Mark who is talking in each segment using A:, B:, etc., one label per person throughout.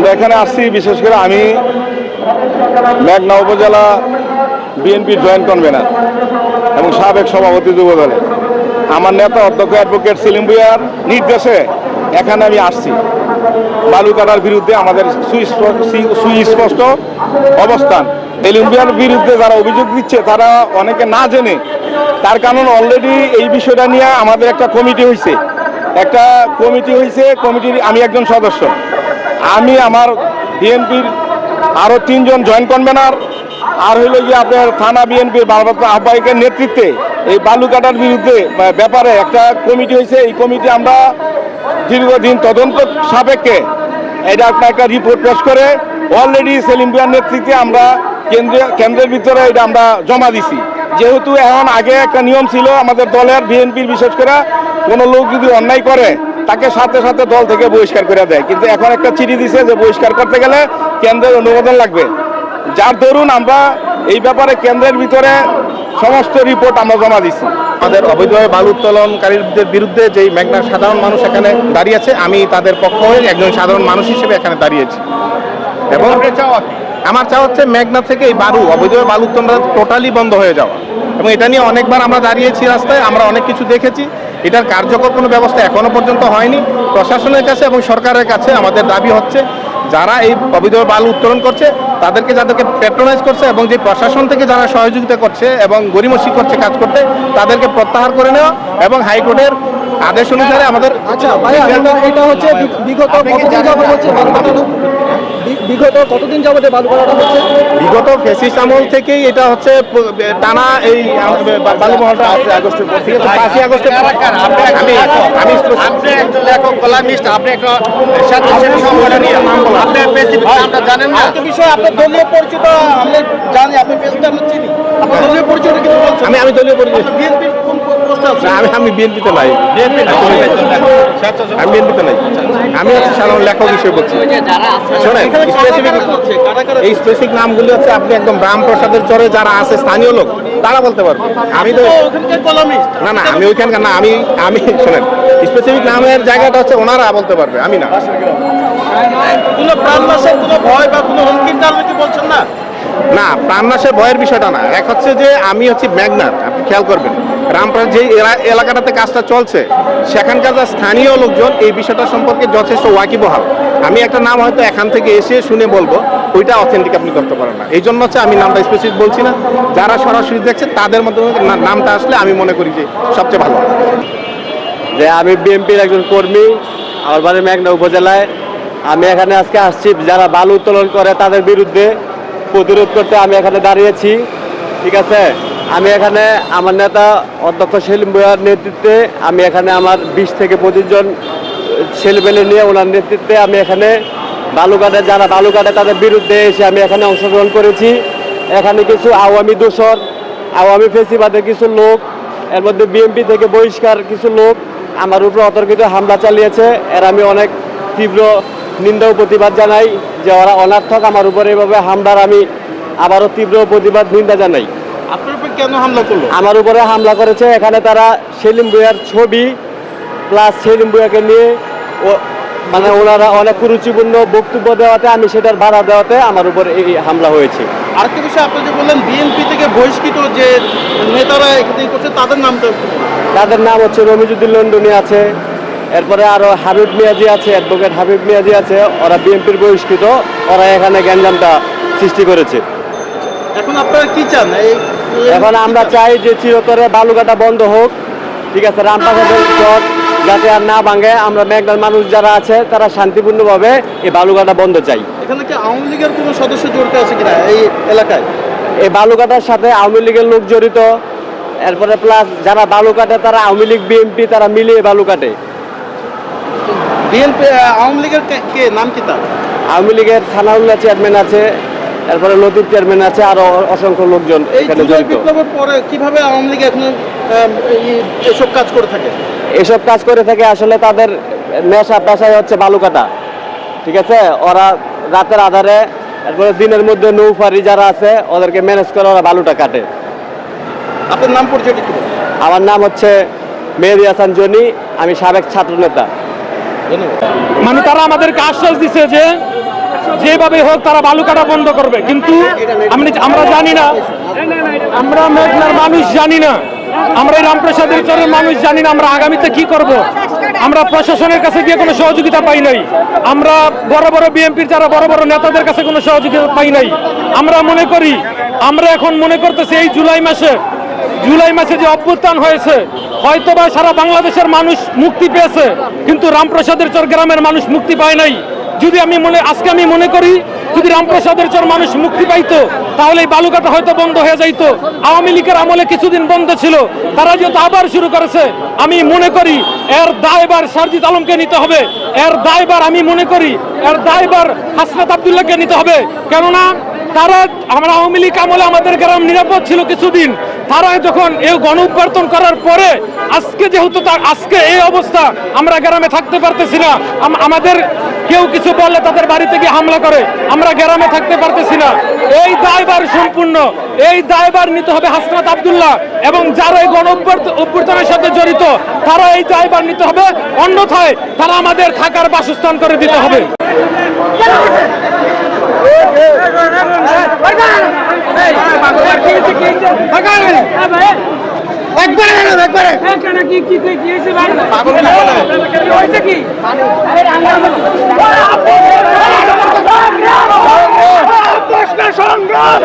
A: আমরা এখানে আসছি, বিশেষ করে আমি মেঘনা উপজেলা বিএনপির জয়েন্ট কনভেনার এবং সাবেক সভাপতি যুব দলের আমার নেতা অধ্যক্ষ অ্যাডভোকেট সেলিম ভুইয়ার নির্দেশে এখানে আমি আসছি। বালু কাটার বিরুদ্ধে আমাদের সুস্প- সুস্পষ্ট অবস্থান। সেলিম ভুইয়ার বিরুদ্ধে যারা অভিযোগ দিচ্ছে, তারা অনেকে না জেনে, তার কারণ অলরেডি এই বিষয়টা নিয়ে আমাদের একটা কমিটি হয়েছে একটা কমিটি হয়েছে কমিটির আমি একজন সদস্য। আমি আমার বিএনপির আরও তিনজন জয়েন্ট কনভেনার আর হইল গিয়ে আপনার থানা বিএনপির ভারপ্রাপ্ত আহ্বায়কের নেতৃত্বে এই বালু কাটার বিরুদ্ধে ব্যাপারে একটা কমিটি হয়েছে, এই কমিটি আমরা দীর্ঘদিন তদন্ত সাপেক্ষে এটা আপনার একটা রিপোর্ট পেশ করে অলরেডি সেলিম বিয়ার নেতৃত্বে আমরা কেন্দ্রীয় কেন্দ্রের ভিতরে এটা আমরা জমা দিছি। যেহেতু এখন আগে একটা নিয়ম ছিল, আমাদের দলের বিএনপির বিশেষ করে কোনো লোক যদি অন্যায় করে তাকে সাথে সাথে দল থেকে বহিষ্কার করে দেয়। কিন্তু এখন একটা চিঠি দিছে যে বহিষ্কার করতে গেলে কেন্দ্রের অনুমোদন লাগবে। যার দরুন আমরা এই ব্যাপারে কেন্দ্রের ভিতরে সমস্ত রিপোর্ট আমরা জমা দিছি।
B: আমাদের অবৈধভাবে বালু উত্তোলনকারীদের বিরুদ্ধে যেই মেঘনা সাধারণ মানুষ এখানে দাঁড়িয়ে আছে আমি তাদের পক্ষ হয়ে একজন সাধারণ মানুষ হিসেবে এখানে দাঁড়িয়েছি। এবং আমার চাওয়া হচ্ছে মেঘনা থেকে এই বালু অবৈধভাবে বালু উত্তোলন টোটালি বন্ধ হয়ে যাওয়া। এবং এটা নিয়ে অনেকবার আমরা দাঁড়িয়েছি রাস্তায় আমরা অনেক কিছু দেখেছি। এটার কার্যকর কোনো ব্যবস্থা এখনও পর্যন্ত হয়নি। প্রশাসনের কাছে এবং সরকারের কাছে আমাদের দাবি হচ্ছে যারা এই অবৈধভাবে বাল উত্তোলন করছে তাদেরকে যাদেরকে প্যাট্রোনাইজ করছে এবং যে প্রশাসন থেকে যারা সহযোগিতা করছে এবং গরিমসি করছে কাজ করতে তাদেরকে প্রত্যাহার করে নেওয়া এবং হাইকোর্টের আদেশ অনুসারে আমাদের
C: আচ্ছা এটা এটা হচ্ছে বিগত কতদিন যাবত হচ্ছে বালু কাটানো বি- বিগত কতদিন যাবত এই বালু কাটানো হচ্ছে?
B: বিগত ফেসিস আমল থেকেই এটা হচ্ছে টানা এই বালু মহলটা আছে আগস্টের পর থেকে। পাঁচই আগস্টের পর আমি আমি
D: আপনি একজন লেখক কলামিস্ট আপনি একটা স্বেচ্ছাসেবী আপনি নামটা জানেন না?
C: আরেকটা বিষয় আপনার দলীয় পরিচিত আমি জানি আপনি ফেসবুকে আমরা চিনি। আপনার দলীয় কিছু বলছেন?
B: আমি আমি দলীয় পরিচয়
C: বিএনপি কোন পোস্টে আছে?
B: আমি আমি বিএনপিতে নাই। আমি বিএনপিতে নাই। আমি হচ্ছে সাধারণ লেখক হিসেবে বলছি। শোনেন স্পেসিফিক এই স্পেসিফিক নামগুলি হচ্ছে আপনি একদম রামপ্রসাদের চরে যারা আছে, স্থানীয় লোক তারা বলতে পারবে। আমি তো না না আমি ওইখানকার না আমি আমি শোনেন স্পেসিফিক নামের জায়গাটা হচ্ছে ওনারা বলতে পারবে আমি না।
C: কোনো প্রাণনাশের কোনো ভয় বা কোনো হুমকির কারণে কি বলছেন না?
B: না প্রাণনাশের ভয়ের বিষয়টা না। এক হচ্ছে যে আমি হচ্ছি ম্যাগনার আপনি খেয়াল করবেন। রামপুর যে এলা- এলাকাটাতে কাজটা চলছে সেখানকার যা স্থানীয় লোকজন এই বিষয়টা সম্পর্কে যথেষ্ট ওয়াকিবহাল। আমি একটা নাম হয়তো এখান থেকে এসে শুনে বলব, ওইটা অথেন্টিক আপনি করতে পারেন না। এই জন্য হচ্ছে আমি নামটা স্পেসিফিক বলছি না। যারা সরাসরি দেখছে, তাদের মধ্যে নামটা আসলে আমি মনে করি যে সবচেয়ে ভালো।
E: যে আমি বিএনপির একজন কর্মী, আমার বাড়ি মেঘনা উপজেলায়। আমি এখানে আজকে আসছি, যারা বালু উত্তোলন করে তাদের বিরুদ্ধে প্রতিরোধ করতে আমি এখানে দাঁড়িয়েছি। ঠিক আছে? আমি এখানে আমার নেতা অধ্যক্ষ সেলিম বইয়ার নেতৃত্বে আমি এখানে আমার বিশ থেকে পঁচিশ জন ছেলেমেলে নিয়ে ওনার নেতৃত্বে আমি এখানে বালু কাটে যারা বালু কাটে তাদের বিরুদ্ধে এসে আমি এখানে অংশগ্রহণ করেছি। এখানে কিছু আওয়ামী দূষণ আওয়ামী ফেসিবাদের কিছু লোক এর মধ্যে বিএনপি থেকে বহিষ্কার কিছু লোক আমার উপর অতর্কিত হামলা চালিয়েছে। এর আমি অনেক তীব্র নিন্দা ও প্রতিবাদ জানাই যে ওরা অনার্থক আমার উপরে এভাবে হামলার আমি আবারও তীব্র প্রতিবাদ নিন্দা জানাই।
C: কেন হামলা করল?
E: আমার উপরে হামলা করেছে। এখানে তারা সেলিম বইয়ার ছবি প্লাস সেলিম বইয়াকে নিয়ে মানে ওনারা অনেক কুরুচিপূর্ণ বক্তব্য দেওয়াতে আমি সেটার ভাড়া দেওয়াতে আমার উপর এই হামলা হয়েছে।
C: আরেকটা বিষয় আপনি যে বললেন বিএনপি থেকে বহিষ্কৃত যে নেতারা এখানে করছে তাদের নামটা
E: তাদের নাম হচ্ছে রমিজুদ্দিন লন্ডনী আছে এরপরে আরও হাবিব মিয়াজি আছে অ্যাডভোকেট হাবিব মিয়াজি আছে ওরা বিএনপির বহিষ্কৃত ওরা এখানে গ্যাঞ্জামটা সৃষ্টি করেছে।
C: এখন আপনারা কি চান? এই
E: এখন আমরা চাই যে চিরতরে বালুকাটা বন্ধ হোক ঠিক আছে রামপাখাদের চর যাতে আর না ভাঙে আমরা মেঘনার মানুষ যারা আছে তারা শান্তিপূর্ণভাবে এই বালুকাটা বন্ধ চাই।
C: এখানে কি আওয়ামী লীগের কোনো সদস্য জড়িত আছে কিনা এই এলাকায়?
E: এই বালুকাটার সাথে আওয়ামী লীগের লোক জড়িত। এরপরে প্লাস যারা বালু কাটে তারা আওয়ামী লীগ বিএনপি তারা মিলিয়ে বালু কাটে
C: বিএনপি আওয়ামী লীগের কে- কে নাম কি তার?
E: আওয়ামী লীগের থানাউল্লাহ চেয়ারম্যান আছে। এরপরে লতিফ চেয়ারম্যান আছে আরও অসংখ্য লোকজন এখানে জড়িত।
C: বিপ্লবের পরে কীভাবে আওয়ামী লীগ এখন এসব কাজ করে থাকে?
E: এসব কাজ করে থাকে আসলে তাদের নেশা পেশায় হচ্ছে বালু কাটা ঠিক আছে? ওরা রাতের আধারে এরপরে দিনের মধ্যে নৌফারি যারা আছে ওদেরকে ম্যানেজ করে ওরা বালুটা কাটে।
C: আপনার নাম পরিচয়
E: আমার নাম হচ্ছে মেহেদি হাসান জনি আমি সাবেক ছাত্র নেতা
F: মানে তারা আমাদেরকে আশ্বাস দিছে যে যেভাবে হোক তারা বালু কাটা বন্ধ করবে। কিন্তু আমি আমরা জানি না। আমরা মেঘনার মানুষ জানি না। আমরা এই রামপ্রসাদের চরের মানুষ জানি না। আমরা আগামীতে কি করব? আমরা প্রশাসনের কাছে গিয়ে কোনো সহযোগিতা পাই নাই। আমরা বড় বড় বিএনপির যারা বড় বড় নেতাদের কাছে কোনো সহযোগিতা পাই নাই। আমরা মনে করি, আমরা এখন মনে করতেছি এই জুলাই মাসে জুলাই মাসে যে অভ্যুত্থান হয়েছে, হয়তোবা সারা বাংলাদেশের মানুষ মুক্তি পেয়েছে, কিন্তু রামপ্রসাদের চর গ্রামের মানুষ মুক্তি পায় নাই। যদি আমি মনে, আজকে আমি মনে করি, যদি রামপ্রসাদের চর মানুষ মুক্তি পাইতো, তাহলে এই বালুকাটা হয়তো বন্ধ হয়ে যাইতো। আওয়ামী লীগের আমলে কিছুদিন বন্ধ ছিল, তারা যেহেতু আবার শুরু করেছে, আমি মনে করি এর দায়বার সার্জিদ আলমকে নিতে হবে। এর দায়বার আমি মনে করি, এর দায়বার হাসনাত আবদুল্লাহকে নিতে হবে। কেননা তারা আমরা আওয়ামী লীগ আমলে আমাদের গ্রাম নিরাপদ ছিল কিছুদিন। তারা যখন এই গণ উৎপাদন করার পরে, আজকে যেহেতু তার, আজকে এই অবস্থা, আমরা গ্রামে থাকতে পারতেছি না। আমাদের কেউ কিছু বললে তাদের বাড়িতে গিয়ে হামলা করে, আমরা গ্রামে থাকতে পারতেছি না। এই দায়বার সম্পূর্ণ, এই দায়বার নিতে হবে হাসনাত আবদুল্লাহ এবং যারা এই গণ অভ্যর্থ- অভ্যুত্থানের সাথে জড়িত, তারা এই দায়বার নিতে হবে। অন্যথায় তারা আমাদের থাকার বাসস্থান করে দিতে হবে।
G: সংগ্রাম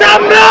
G: চামড়া